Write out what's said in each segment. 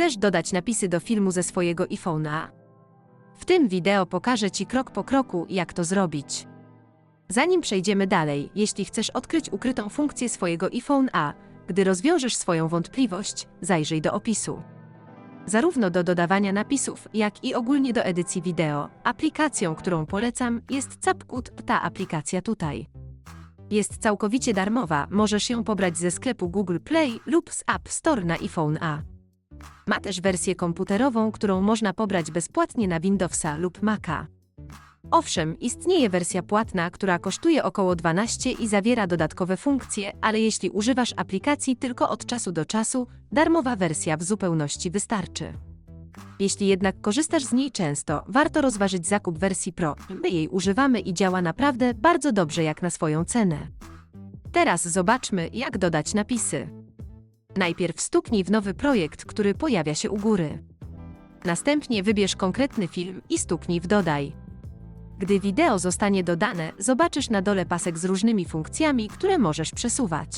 chcesz dodać napisy do filmu ze swojego iPhone'a? W tym wideo pokażę Ci krok po kroku, jak to zrobić. Zanim przejdziemy dalej, jeśli chcesz odkryć ukrytą funkcję swojego iPhone A, gdy rozwiążesz swoją wątpliwość, zajrzyj do opisu. Zarówno do dodawania napisów, jak i ogólnie do edycji wideo, aplikacją, którą polecam, jest CapCut, ta aplikacja tutaj. Jest całkowicie darmowa, możesz ją pobrać ze sklepu Google Play lub z App Store na iPhone A. Ma też wersję komputerową, którą można pobrać bezpłatnie na Windowsa lub Maca. Owszem, istnieje wersja płatna, która kosztuje około 12 i zawiera dodatkowe funkcje, ale jeśli używasz aplikacji tylko od czasu do czasu, darmowa wersja w zupełności wystarczy. Jeśli jednak korzystasz z niej często, warto rozważyć zakup wersji Pro. My jej używamy i działa naprawdę bardzo dobrze jak na swoją cenę. Teraz zobaczmy, jak dodać napisy. Najpierw stuknij w nowy projekt, który pojawia się u góry. Następnie wybierz konkretny film i stuknij w Dodaj. Gdy wideo zostanie dodane, zobaczysz na dole pasek z różnymi funkcjami, które możesz przesuwać.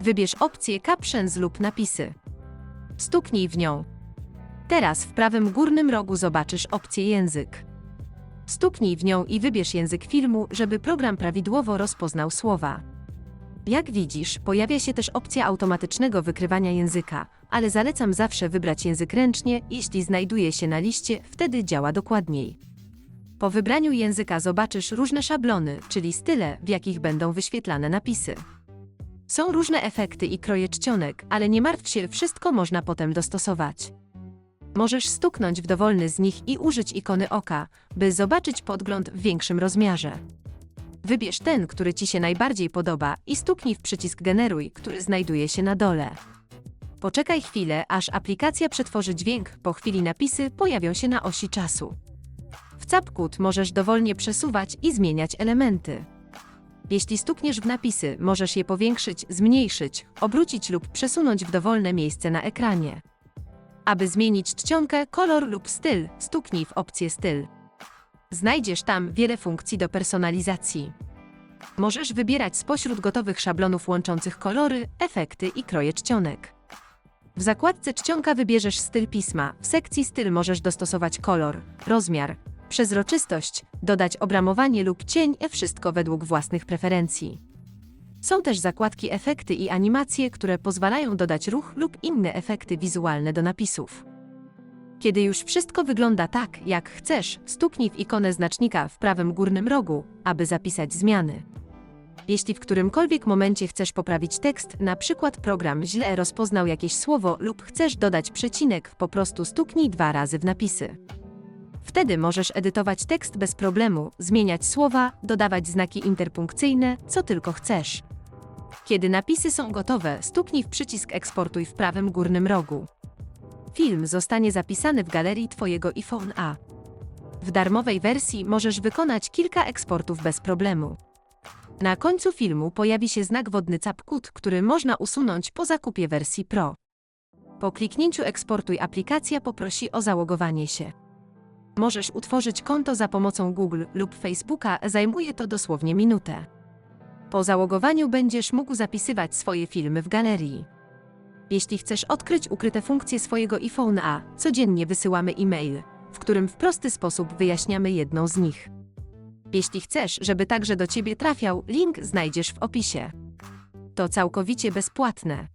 Wybierz opcję Captions lub napisy. Stuknij w nią. Teraz w prawym górnym rogu zobaczysz opcję Język. Stuknij w nią i wybierz język filmu, żeby program prawidłowo rozpoznał słowa. Jak widzisz, pojawia się też opcja automatycznego wykrywania języka, ale zalecam zawsze wybrać język ręcznie, jeśli znajduje się na liście, wtedy działa dokładniej. Po wybraniu języka zobaczysz różne szablony, czyli style, w jakich będą wyświetlane napisy. Są różne efekty i kroje czcionek, ale nie martw się, wszystko można potem dostosować. Możesz stuknąć w dowolny z nich i użyć ikony oka, by zobaczyć podgląd w większym rozmiarze. Wybierz ten, który Ci się najbardziej podoba i stuknij w przycisk Generuj, który znajduje się na dole. Poczekaj chwilę, aż aplikacja przetworzy dźwięk, po chwili napisy pojawią się na osi czasu. W CapCut możesz dowolnie przesuwać i zmieniać elementy. Jeśli stukniesz w napisy, możesz je powiększyć, zmniejszyć, obrócić lub przesunąć w dowolne miejsce na ekranie. Aby zmienić czcionkę, kolor lub styl, stuknij w opcję styl. Znajdziesz tam wiele funkcji do personalizacji. Możesz wybierać spośród gotowych szablonów łączących kolory, efekty i kroje czcionek. W zakładce czcionka wybierzesz styl pisma, w sekcji styl możesz dostosować kolor, rozmiar, przezroczystość, dodać obramowanie lub cień, wszystko według własnych preferencji. Są też zakładki efekty i animacje, które pozwalają dodać ruch lub inne efekty wizualne do napisów. Kiedy już wszystko wygląda tak, jak chcesz, stuknij w ikonę znacznika w prawym górnym rogu, aby zapisać zmiany. Jeśli w którymkolwiek momencie chcesz poprawić tekst, na przykład program źle rozpoznał jakieś słowo lub chcesz dodać przecinek, po prostu stuknij dwa razy w napisy. Wtedy możesz edytować tekst bez problemu, zmieniać słowa, dodawać znaki interpunkcyjne, co tylko chcesz. Kiedy napisy są gotowe, stuknij w przycisk Eksportuj w prawym górnym rogu. Film zostanie zapisany w galerii Twojego iPhone A. W darmowej wersji możesz wykonać kilka eksportów bez problemu. Na końcu filmu pojawi się znak wodny CapCut, który można usunąć po zakupie wersji Pro. Po kliknięciu Eksportuj aplikacja poprosi o załogowanie się. Możesz utworzyć konto za pomocą Google lub Facebooka, zajmuje to dosłownie minutę. Po załogowaniu będziesz mógł zapisywać swoje filmy w galerii. Jeśli chcesz odkryć ukryte funkcje swojego iPhone A, codziennie wysyłamy e-mail, w którym w prosty sposób wyjaśniamy jedną z nich. Jeśli chcesz, żeby także do Ciebie trafiał, link znajdziesz w opisie. To całkowicie bezpłatne.